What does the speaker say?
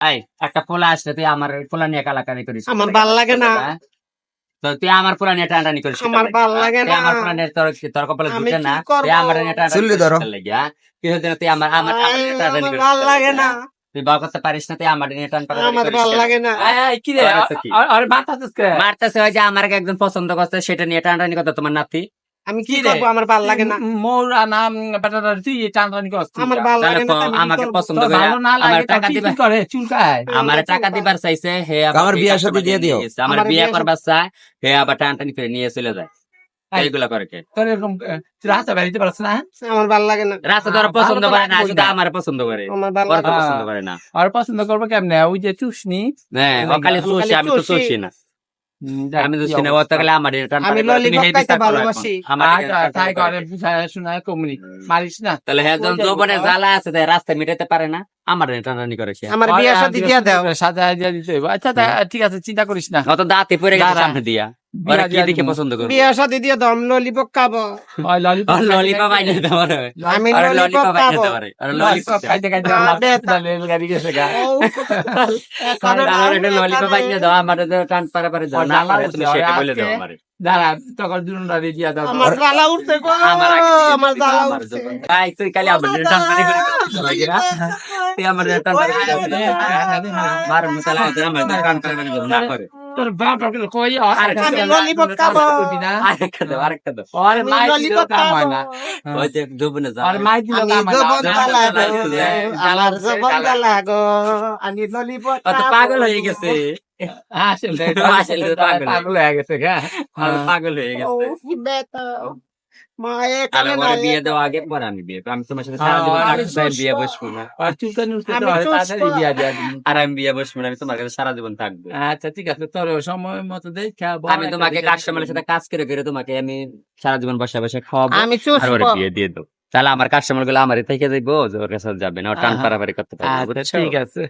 এই একটা পোলা আসলে তুই আমার পোলা নিয়ে কালাকানি করিস। আমার ভালো লাগে না? তুই আমার পোলা নিয়ে টানাটানি করিস। আমার ভালো লাগে না। আমার পোলা নিয়ে তোর তোর কপালে ঢুকে না। তুই আমার নিয়ে টানাটানি ধরো। করিস লাগি? কি হচ্ছে না, তুই আমার আমার আমার টানাটানি করিস। ভালো লাগে না। তুই বাবা করতে পারিস না তুই আমার নিয়ে টান টানাটানি আমার ভালো লাগে না। কি রে? আরে তো কি? আরে মাথাছিস কে? মারতেছে ওই যে আমার একজন পছন্দ করছে সেটা নিয়ে টানাটানি করতে তোমার নাতি। আমি কি করব? আমার ভালো লাগে না। মোর নাম বেটাটা তুই টানটানি করছিস আমার ভালো লাগে না আমাকে পছন্দ করে ভালো না আমার লাগে টাকা দিবা করে? চুলকায়। আমার টাকা দিবার চাইছে হে আমার সাথে দিয়ে দিও। নিয়ে আমার বিয়ে বিয়ে করবার চায় হে আবার টানটানি করে নিয়ে চলে যায়। এইগুলা করে কে? তোর এরকম রাস্তা পারছ না? আমার ভালো লাগে না। রাস্তা ধরা পছন্দ করে না শুধু আমার পছন্দ করে। আমার ভালো লাগে না। না। পছন্দ করে না। আর পছন্দ করব কেমনে? ওই যে চুষনি। হ্যাঁ ও খালি খালি চুষি আমি তো চুষি। চুষি না। আমি তো সিনেমা তো গেলে আমার টান আমি ললিপপ খাইতে ভালোবাসি। আমার আর তাই করে বুঝায় কমনি। মারিস না। তাহলে হ্যাঁ যখন যৌবনে জ্বালা আছে তাই রাস্তা মিটাতে পারে না। আমার টানাটানি করে সে। আমার বিয়ে সাথে দিয়ে দাও। সাজা দিয়ে দিতে হইব। আচ্ছা ঠিক আছে চিন্তা করিস না। অত দাঁতে পড়ে গেছে সামনে দিয়া। ওরা বিয়া কি দেখে। পছন্দ করবে? বিয়ে সাথে দিয়ে দাও আমি ললিপপ খাব। ওই ললিপপ ললিপপ আইনে দিতে পারে আমি ললিপপ ললিপপ খাব। দিতে আরে ললিপপ ললিপপ খাইতে খাইতে বেতা। রেলগাড়ি গেছে গা। ললিপপ আইনে দাও আমার তো টান পারে পারে দাও না জ্বালা পারে তুমি সেটা বলে দাও আমারে। দাঁড়া তখন দুটা দিয়া দাও আমার জ্বালা উঠছে গো আমার আগে দিয়ে আমার দিবি, জ্বালা আমার উঠছে যখন- ভাই তুই খালি আমার টান পানি করে দিতে লাগি না তুই আমার টান পানি করে দিতে মার মুতালা আমার টান পানি করে না করে। তোর বাপ আপনাকে কই আর ললিপপ খাব। না? আরেকটা দাও আরেকটা দাও ওরে মাই ললিপপ খাব। না। ওই যে দুবনে যা আর মাই দিলেও আমি কাম হয় না। জবন জ্বালা জ্বালা জ্বালা গো, জ্বালা আমার জবন জ্বালা। জ্বালা গো আমি ললিপপ পাগল হয়ে গেছে। আসলে আসলে পাগল। পাগল হয়ে গেছে আর পাগল হয়ে গেছে। মা এখানে পরে বিয়ে দেওয়া আগে পরে আমি বিয়ে আমি তোমার সাথে সারা জীবন হ্যাঁ, থাকব, বিয়ে বসবো না। আর চুলকানি উঠছে আমি তো আর চুষবো। তাড়াতাড়ি বিয়া দিয়া আর আমি বিয়ে বসবো না আমি তোমার কাছে সারা জীবন থাকব। আচ্ছা ঠিক আছে তোর সময় মতো দেখা আমি তোমাকে কাস্টমারের সাথে কাজ করে করে তোমাকে আমি সারা জীবন বসে বসে খাওয়াবো আমি আর ওরে বিয়ে দিয়ে দেবো। তাহলে আমার কাস্টমারগুলো আমারই থেকে দেখব ওর কাছে যাবে না টান। পারাপারি করতে পারবে আচ্ছা ঠিক আছে।